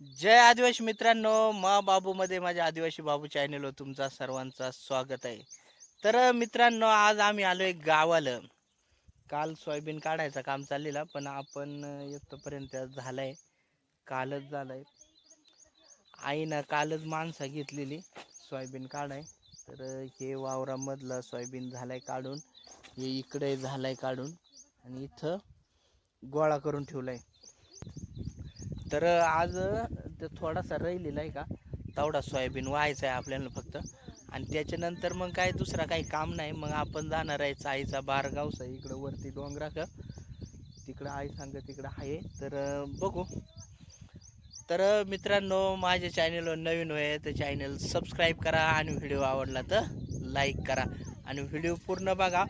जय आदिवासी मित्रांनो मा बाबूमध्ये माझ्या आदिवासी बाबू चॅनलवर तुमचा सर्वांचा स्वागत आहे. तर मित्रांनो आज आम्ही आलो एक गावाला. काल सोयाबीन काढायचं काम चाललेला पण आपण येतोपर्यंत झालंय कालच झालंय. आईनं कालच माणसं घेतलेली सोयाबीन काढाय. तर हे वावरामधलं सोयाबीन झालंय काढून हे इकडे झालंय काढून आणि इथं गोळा करून ठेवलाय. तर आज ते थोडासा राहिलेला आहे का? तेवढा सोयाबीन व्हायचा आहे आपल्याला फक्त. आणि त्याच्यानंतर मग काय दुसरा काही काम नाही. मग आपण जाणार आहे चाईचा बारगावचा. इकडं वरती डोंगरा का? तिकडं आई सांग तिकडं आहे. तर बघू. तर मित्रांनो माझ्या चॅनलवर नवीन होय तर चॅनल सबस्क्राईब करा आणि व्हिडिओ आवडला तर लाईक करा. आणि व्हिडिओ पूर्ण बघा.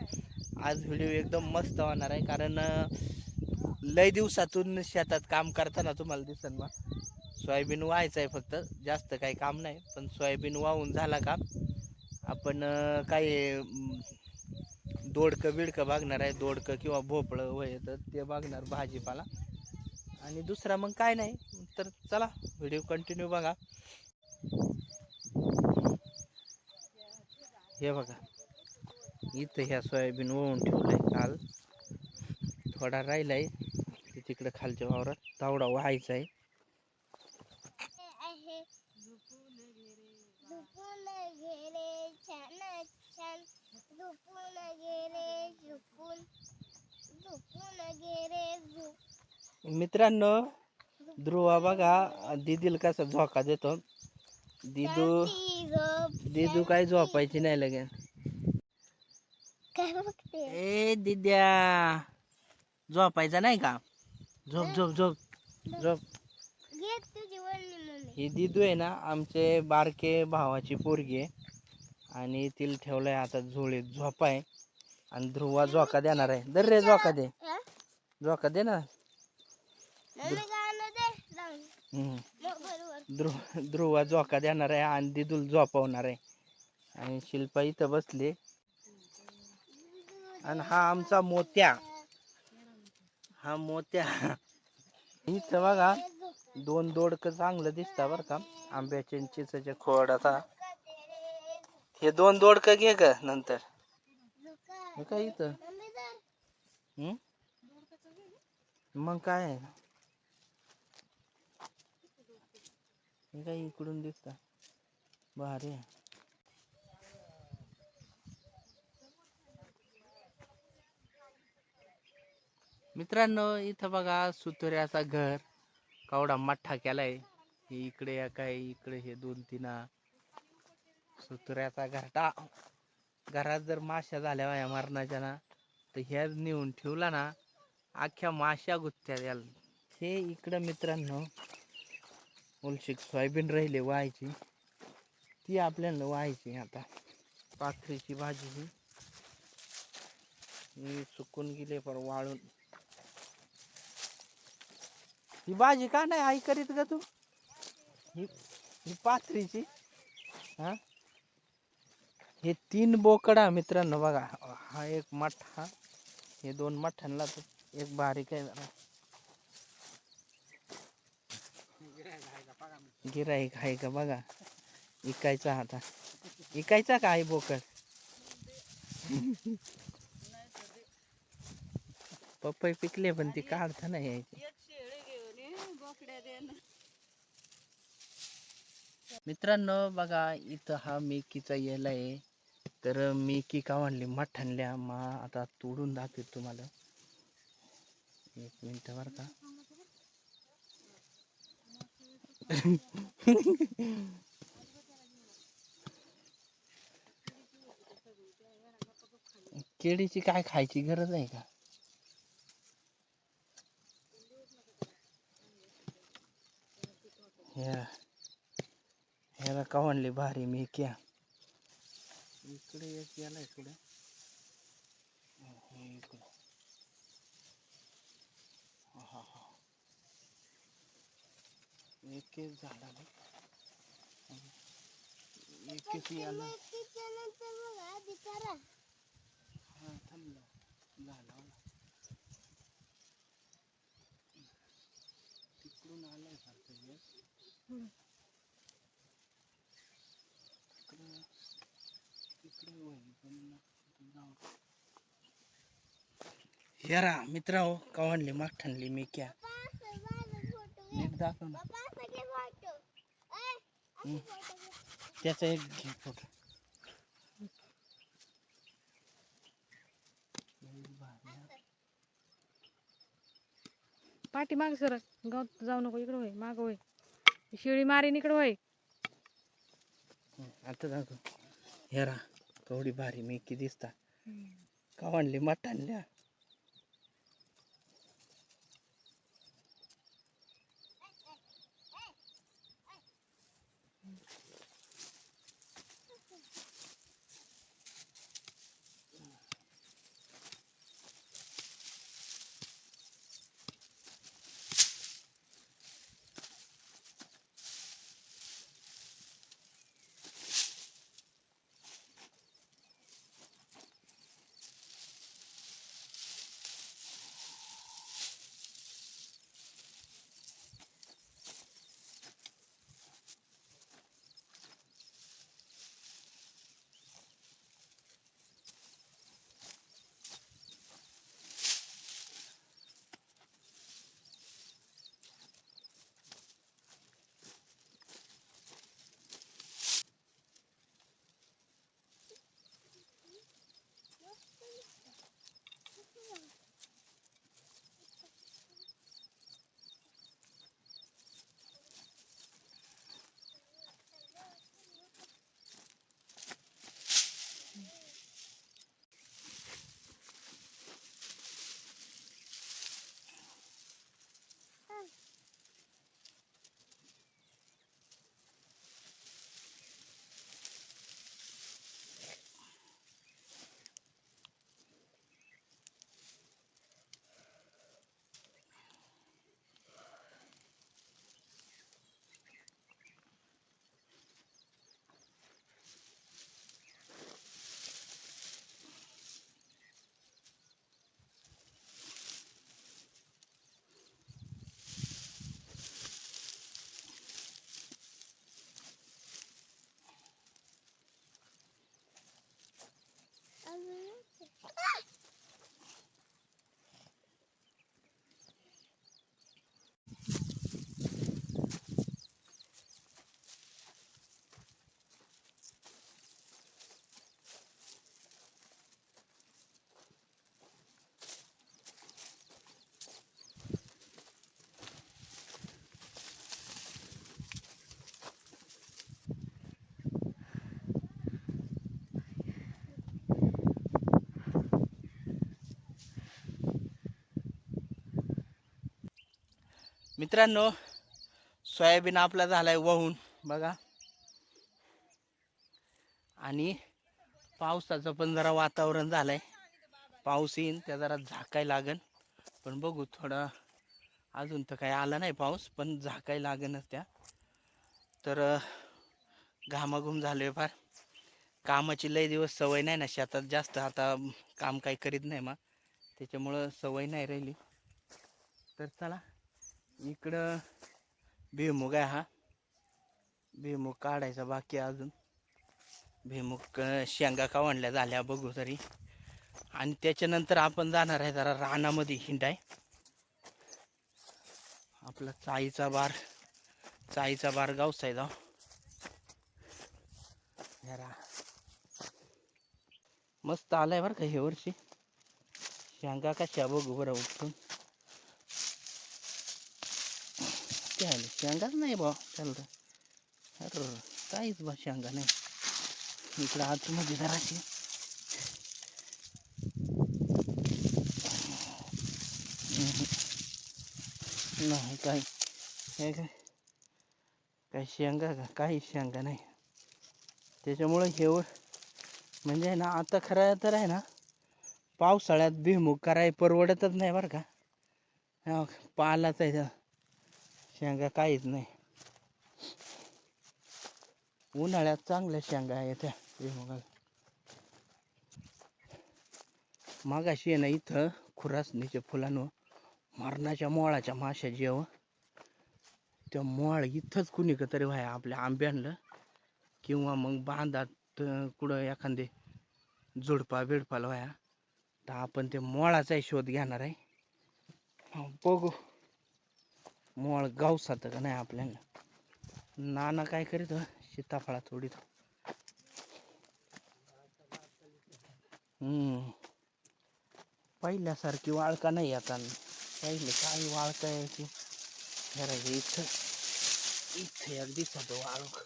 आज व्हिडिओ एकदम मस्त होणार आहे. कारण लय दिवसातून शेतात काम करताना तुम्हाला दिसन मग सोयाबीन व्हायचं आहे फक्त जास्त काही काम नाही पण सोयाबीन वाहून झाला का आपण काही दोडकं बिडकं भागणार आहे दोडकं किंवा भोपळं वय तर ते बघणार भाजीपाला. आणि दुसरा मग काय नाही तर चला व्हिडिओ कंटिन्यू बघा. हे बघा इथं ह्या सोयाबीन ओवून ठेवलंय काल. थोडा राहिलाय. आहे तिकडे खालच्या वावरात तावडा व्हायचा आहे. मित्रांनो ध्रुवा बघा दिदीला कसा झोका देतो. दिदू दिदू काय झोपायची नाही लगे ए दिद्या. झोपायचा नाही का? झोप झोप झोप झोप. घे तुझी वळणी मम्मी ही दिदू आहे ना आमचे बारके भावाची पोरगी आहे. आणि तिला ठेवलंय आता झोळीत झोपाय आणि ध्रुवा झोका देणार आहे. दर रे झोका दे. हा? झोका दे ना. मम्मी गाणं दे. लावून हम्म. मग बरोबर. ध्रुव ध्रुवा झोका देणार आहे आणि दिदूल झोपवणार आहे. आणि शिल्पा इथं बसली. आणि हा आमचा मोत्या. हा मोत्या इथं बघा दोन दोडकं चांगलं दिसतं बर का आंब्याच्या आणि चिंचेचे हे दोन दोडकं घे ग नंतर हे काय इथं हम्म? मग काय आहे? हे काय इकडून दिसत भारी आहे. मित्रांनो इथं बघा सुतुऱ्याचा घर. कावडा मठ्ठा केलाय. हे इकडे या काय इकडे हे दोन तीन. हा. सुतुऱ्याचा घरटा घरात जर माश्या झाल्या वाया मरणाच्या ना तर ह्या नेऊन ठेवला ना अख्ख्या माश्या गुत्त्या याला हे इकडं मित्रांनो उलशिक सोयाबीन राहिले व्हायची. ती आपल्याला व्हायची आता. पाथरीची भाजी ही सुकून गेले पर वाळून. ही भाजी का नाही आई करीत का तू? ही ही पाथरीची हा? हे तीन बोकडा मित्रांनो बघा. हा एक मठ्ठा हे दोन मठ्ठ्यांना तो एक बारीक आहे जरा. गिराईक आहे का बघा. इकायचा आता. इकायचा का आहे बोकड? पपई पिकले पण ती काढता नाही यायची. मित्रांनो बघा इथं हा मेकीचा यायला आहे. तर मेकी का म्हणली मठ्ठणल्या मा आता तोडून दाखवेल तुम्हाला. एक मिनिट बर का. केळीची काय खायची गरज आहे का? ह्या ह्याला का म्हणली भारी मी क्या? इकडे एक याला इकडे. इकडे. हा हा. एक एक झाडाला एक एक याला. मेथीच्या नंतर बघ आधी करा. हा थांबला झाला तिकडून आलाय सारखं हेरा मित्र हो कवानली माठानली मी क्या. पप्पा असं माझा फोटो घे नीट दाखव ना. त्याचा एक घे फोटो पाठी माग सर गावात जाऊ नको इकडं होय माग होय. शिळी मारीन इकडं होय. आता दाखव. हेरा कवडी भारी मी की दिसता कवानली मठानल्या मित्रांनो सोयाबीन आपला झाला आहे वाहून बघा. आणि पावसाचं पण जरा वातावरण झालं आहे पाऊस येईन त्या जरा झाकाय लागन. पण बघू थोडं अजून तर काही आला नाही पाऊस पण झाकाय लागनच त्या. तर घामाघूम झालो आहे फार. कामाची लय दिवस सवय नाही ना शेतात जास्त आता काम काही करीत नाही मग त्याच्यामुळं सवय नाही राहिली. तर चला इकडं भुईमुग आहे हा. भुईमुग काढायचा बाकी अजून. भुईमुग शेंगा शेंगा कावणल्या झाल्या बघू तरी. आणि त्याच्यानंतर आपण जाणार आहे जरा रानामध्ये हिंडाय. आपला चाईचा बार चाईचा बार गावसाय जाऊ मस्त आलाय बरं का हे वर्षी. शेंगा कशा बघू बरं उठून काय आले शेंगाच नाही बा चालतं अरे काहीच बा शेंगा नाही इकडं आतमध्ये जराशी नाही काही हे काय काही शेंगा का काही शेंगा नाही त्याच्यामुळं हे म्हणजे आहे ना आता खरं तर आहे ना पावसाळ्यात भिमुख कराय परवडतच नाही बरं का पालाच आहे त्या. शेंगा काहीच नाही. उन्हाळ्यात चांगल्या शेंगा येत्या भुईमुगाला मागाशी आहे ना इथं खुरासणीच्या फुलांवर मरणाच्या मोळाच्या माशा जेव हो, त्या मोळ इथंच कुणी तरी व्हाय आपल्या आंब्यांना किंवा मग बांधात कुठं एखादे झुडपा बिडपाला व्हाया तर आपण ते मोळाचाही शोध घेणार आहे. बघू. मोळ गावसात का नाही आपल्याला? नाना काय करीत? सीताफळा थोडीत हम्म. पहिल्यासारखी वाळका नाही आता? पहिले काय वाळका यायची घराच्या इथं. इथं एक दिसत वाळूक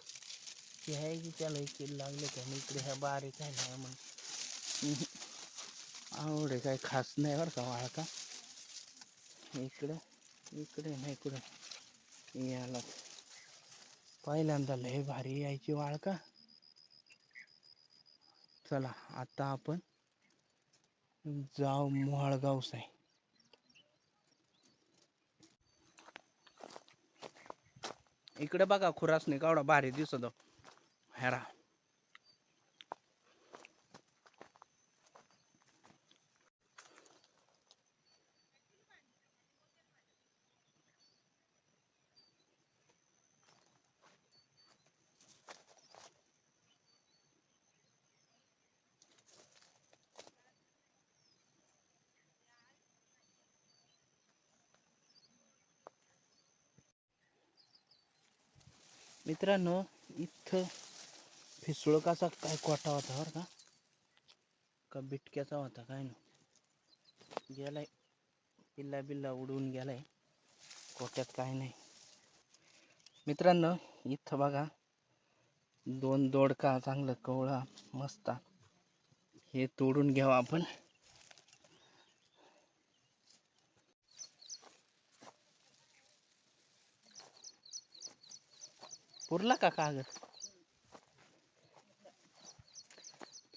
ते आहे की त्याला एक लागले त्याने इकडे ह्या बारीक आहे ना मग आवडे काय खास नाही बरं का वाळका इकडे. इकडे नाही इकडे. याला पहिल्यांदा लय भारी यायची वाळ का? चला आता आपण जाऊ मोहाळगाव साई. इकडे बघा खुरास नाही भारी दिसतो. हेरा मित्रांनो इथं फिसुळकाचा काय कोटा होता बरं का? का बिटक्याचा होता काय ना? गेलाय. पिल्ला बिल्ला उडून गेलाय. कोट्यात काय नाही. मित्रांनो इथं बघा. दोन दोडका चांगलं कवळा मस्त. हे तोडून घ्यावं आपण. उरला का कागद?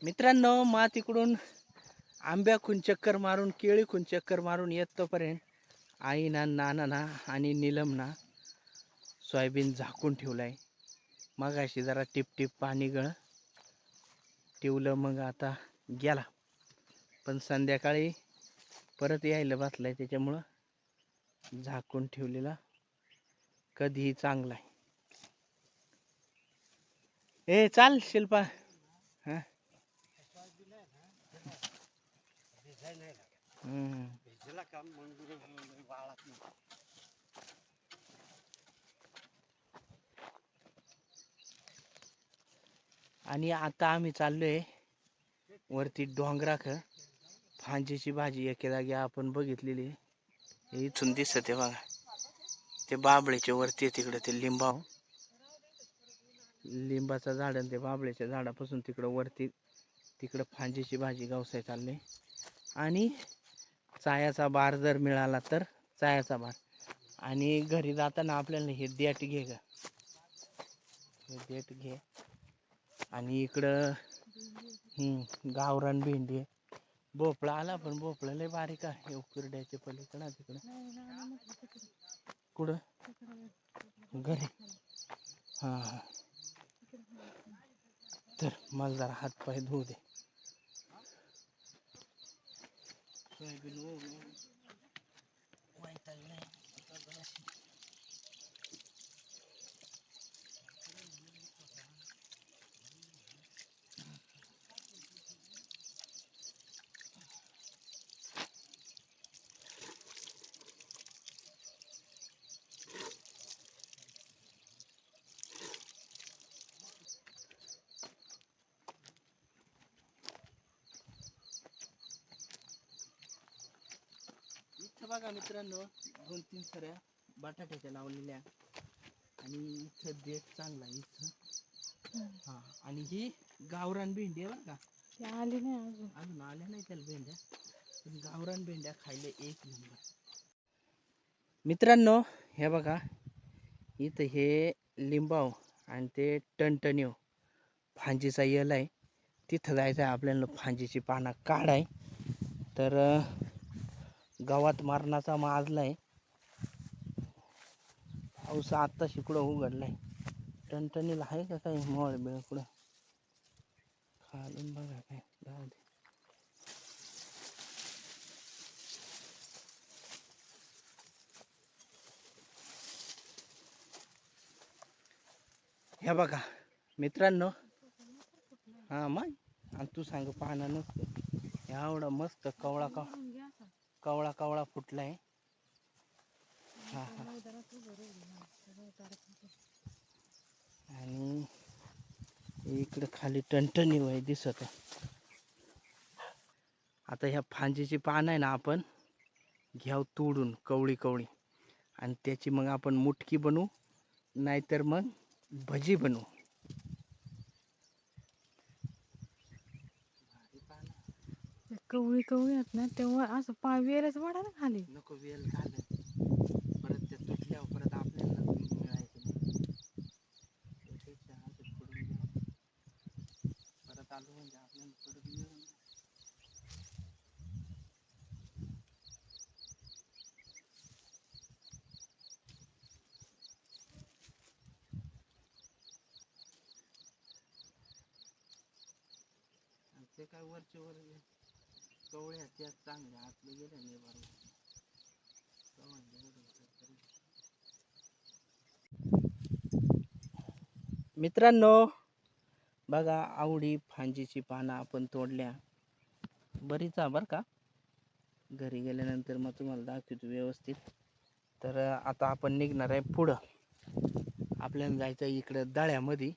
मित्रांनो मा तिकडून आंब्याखून चक्कर मारून केळीखून चक्कर मारून येतोपर्यंत आईना नानाना आणि निलमना सोयाबीन झाकून ठेवलाय. मगाशी जरा टिपटिप पाणी गळ ठेवलं मग आता गेला. पण संध्याकाळी परत यायला बसलाय त्याच्यामुळं झाकून ठेवलेला कधीही चांगला आहे ए चाल शिल्पा. हां. आणि आता आम्ही चाललोय वरती डोंगराक फांजीची भाजी एके जागी आपण बघितलेली. इथून दिसत आहे बघा. ते बाबळीच्या वरती तिकडे ते लिंबाव. लिंबाचं झाड आणि ते बाबळ्याच्या झाडापासून तिकडं वरती तिकडं फांजीची भाजी गावसाय चालले. आणि चायाचा बार जर मिळाला तर चायाचा बार. आणि घरी जाताना आपल्याला हे देठ घे ग. हे देठ घे. आणि इकडं हम्म, गावरान भेंडी. आहे. भोपळा आला पण भोपळा लय बारीक आहे. उकिरड्याच्या पलीकडं तिकडं. कुठं? घरी. हा हा. तर मला जरा हात पाय धुऊ दे. मित्रांनो दोन तीन सऱ्या बटाट्याच्या लावलेल्या. आणि इथं देठ चांगला आहे इथं. हा आणि ही गावरान भेंडी आहे बरं का? ती आली नाही अजून. अजून आल्या नाही त्याला भेंड्या. पण गावरान भेंड्या खायला एक नंबर. मित्रांनो हे बघा इथं हे लिंबाव आणि ते टणटणीव फांजीचा यल आहे. तिथं जायचं आहे आपल्याला फांजीची पानं काढाय. तर गावात मारणाचा माजला आहे पाऊस आत्ता शिकडं उघडलाय टणटणीला आहे का काही मळ बिळ खालून बघा काय. जाऊ दे. हे बघा मित्रांनो. हा मग. आणि तू सांग पाहणं नसतं. एवढा मस्त कवळा कवळा. कवळा कवळा फुटलाय. हा हा. आणि इकडे खाली टणटणी वय दिसत आहे. आता ह्या फांजीची पान आहे ना आपण घ्याव तोडून कवळी कवळी. आणि त्याची मग आपण मुटकी बनवू नाहीतर मग भजी बनवू ते कवळी कवळी आहेत ना तेव्हा असं पाय वेलच वाढा ना खाली. नको वेल झालं परत ते तुटल्यावर परत आपल्याला मिळायचं परत आलो म्हणजे आपल्याला परत मिळून ते काय वरचे वर कवळ्या त्या चांगल्या आतलं गेल्या नाही बरोबर. मित्रांनो बघा आवडी फांजीची पानं आपण तोडल्या. बरीच आहे बरं का? घरी गेल्यानंतर मग तुम्हाला दाखवतो व्यवस्थित. तर आता आपण निघणार आहे पुढं. आपल्याला जायचं आहे इकडं दळ्यामध्ये.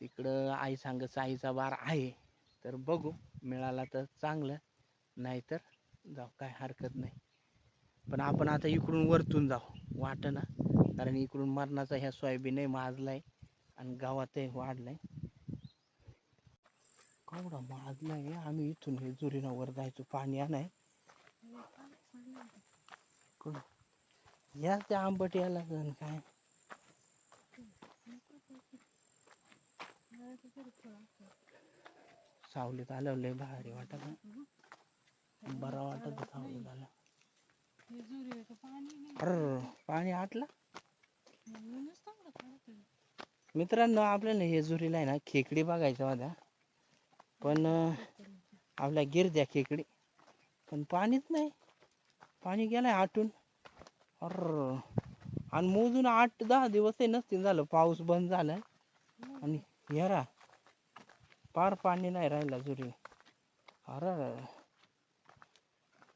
तिकडं आई सांगत आईचा बार आहे. तर बघू मिळाला तर चांगलं नाहीतर जाऊ काय हरकत नाही. पण आपण आता इकडून वरतून जाऊ वाटणं ना. कारण इकडून मरणाचा ह्या सोयाबीनही माजलाय आणि गावातही वाढलाय. केवढा माजलाय आम्ही इथून हे जुरीनावर जायचो पाणी आणाय. कोण? या त्या आंबट याला जण काय? सावलीत आल्यावर लय भारी वाटत. बरा वाटत सावलीत आलं हे पाणी नाही. अर पाणी आटलं. मित्रांनो आपल्याला हे जुरीला आहे ना खेकडी बघायच्या होत्या. पण आपल्या गिरद्या खेकडी. पण पाणीच नाही. पाणी गेलाय आटून अर आणि मोजून आठ दहा दिवसही नसतील झालं. पाऊस बंद झालाय. आणि हेरा पार पाणी नाही राहिला जुरी अरे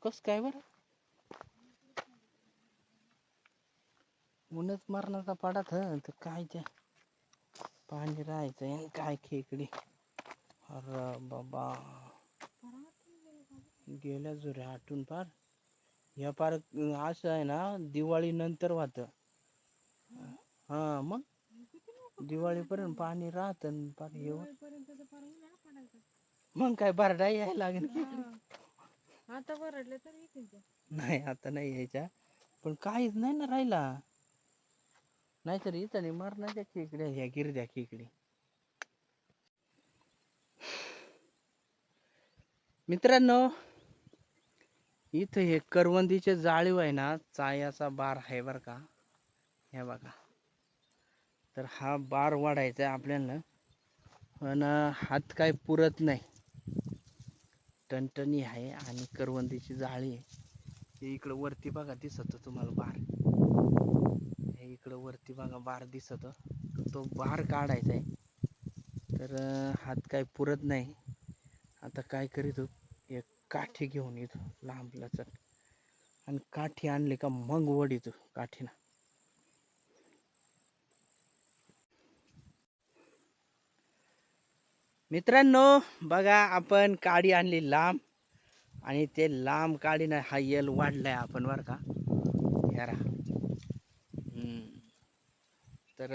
कस काय बरं? उन्हच मरणाचा पडत तर काय त्या? पाणी राहायचं काय खेकडी? अरे बाबा. गेल्या जुऱ्या आटून पार. या पार असं आहे ना दिवाळी नंतर वाहत. हा मग? दिवाळीपर्यंत पाणी राहत येऊ उन्हाळा पडायचा. मग काय बरडा यायला लागेल की? हा. आता वरडले तर येतील ते. नाही आता नाही यायच्या. पण काहीच नाही ना राहिला. नाहीतर इथं नाही मरणाच्या खेकड्या ह्या गिरद्या खेकडी. मित्रांनो इथं हे करवंदीचे जाळीव आहे ना चायाचा बार आहे बरं का. हे बघा. तर हा बार वाढायचा आहे आपल्याला. पण हात काय पुरत नाही. टणटणी आहे आणि करवंदीची जाळी आहे. इकडं वरती बघा दिसत तुम्हाला बार. हे इकडं वरती बघा बार दिसत. तो बार काढायचा आहे. तर हात काय पुरत नाही. आता काय करीत एक काठी घेऊन येतो लांब लचक आणि काठी आणली का मग वडीतो काठीनं. मित्रांनो बघा आपण काडी आणली लांब आणि ते लांब काडीनं हा येल वाढलाय आपण बरं का. यारा तर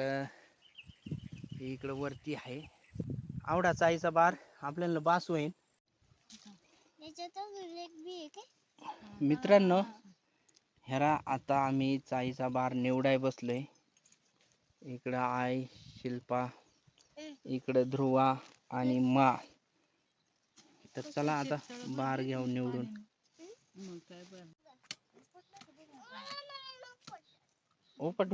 इकडं वरती आहे. आवडा चाईचा बार आपल्याला बास होईल मित्रांनो ह्यारा आता आम्ही चाईचा बार निवडाय बसलोय. इकडं आई शिल्पा इकडं ध्रुवा आणि मा. तर चला आता बार घेऊन निवडून. ओपट ओपट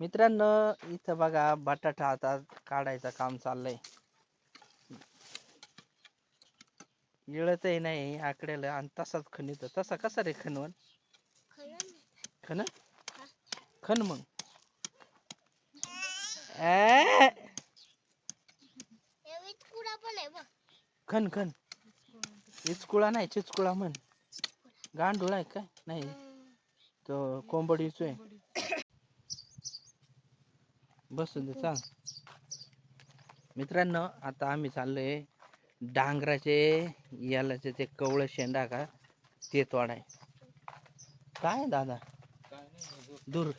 मित्रांनो इथं बघा बटाटा आता काढायचं काम चाललंय. इळतही नाही आकड्याला आणि तसाच खणित. तसा कसा रे खणवण? खन खन मग ए, हे विटकुळा पण आहे बघ खन खन. इचकुळा नाही चिचकुळा म्हण. गांडूळ आहे काय? नाही. तो कोंबडीचो आहे. बसून दे सांग मित्रांनो आता आम्ही चाललोय डांगराचे यालाचे ते कवळ शेंडा का? ते तोडाय. काय दादा? दूर.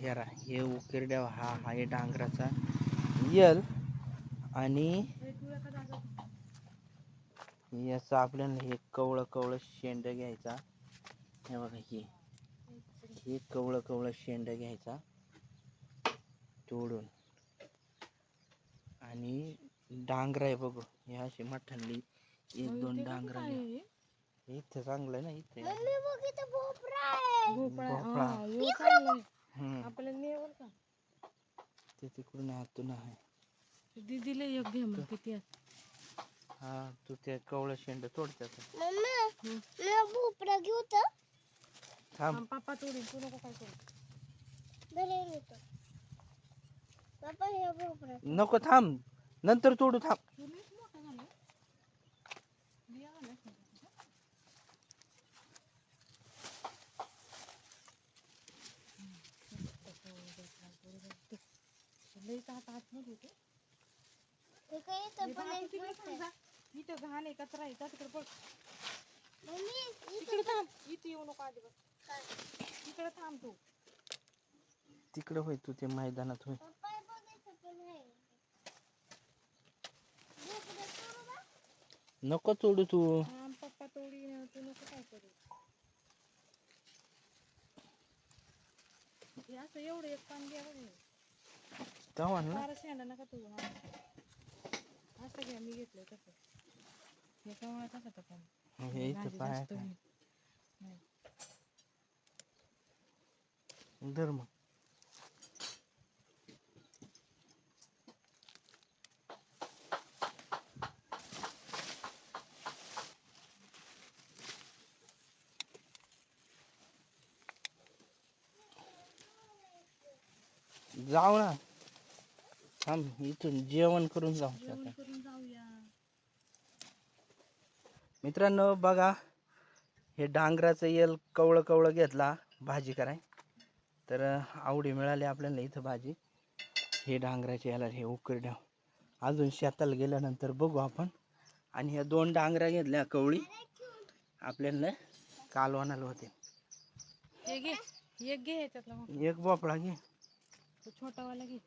हेरा हे उकिरड्या हा हा आहे डांगराचा यल. आणि याचं आपल्याला हे कवळं कवळं शेंड घ्यायचा. हे बघा हे हे कवळं कवळं शेंड घ्यायचा. तोडून. आणि डांगर आहे बघू. हे अशी मठांनी एक दोन डांगर इथे चांगलं ना इथे. मम्मी बघ इथं भोपळा हा, आपल्याला मिळेल का? ते तिकडून आतून आहे. दीदीला एक घे मग किती? हा तू ते कवळं शेंड तोड मी भोपळा घेऊ तर? थांब. पापा तोडील तू नको काय करू. हे भोपळा. नको थांब. नंतर तोडू थांब तू लईच मोठा झाला बिया घालायच नाही का तुझ्या? लईच हात आतमध्ये होते. हे काय इथं हे पण बघा, एक तिकडे मोठं पण आहे. जा. इथं घाण आहे कचरा आहे जा तिकडे बघ मम्मी इकडे थांब इथे येऊ नको अजिबात इकडे थांब तू तिकडे होय तू ते मैदानात होय पप्पा हे बघ इथं पण आहे भोपळा तोडू का? नको तोडू तू आम पप्पा तोडी तू नको काय करू हे असं एवढं एक पान घ्या बघ हे. तेव्हा ना. फारच शेंडा नका तू. असं घ्या मी घेतलं तसं. हे कसा तर हे इथं भाजी पाय जास्त होईल. धर मग. जाऊ ना. थांब इथून जेवण करून जाऊ जेवण आता. करून जाऊया. मित्रांनो बघा हे डांगराचं येल कवळं कवळं घेतला भाजी कराय. तर आवडी मिळाली आपल्याला इथं भाजी. हे डांगराचे याला हे उकरड्या अजून शेताला गेल्यानंतर बघू आपण. आणि ह्या दोन डांगऱ्या घेतल्या कवळी. आपल्याला कालवणाला होते. घे एक घे ह्याच्यातला एक भोपळा घे. तो छोटावाला घे.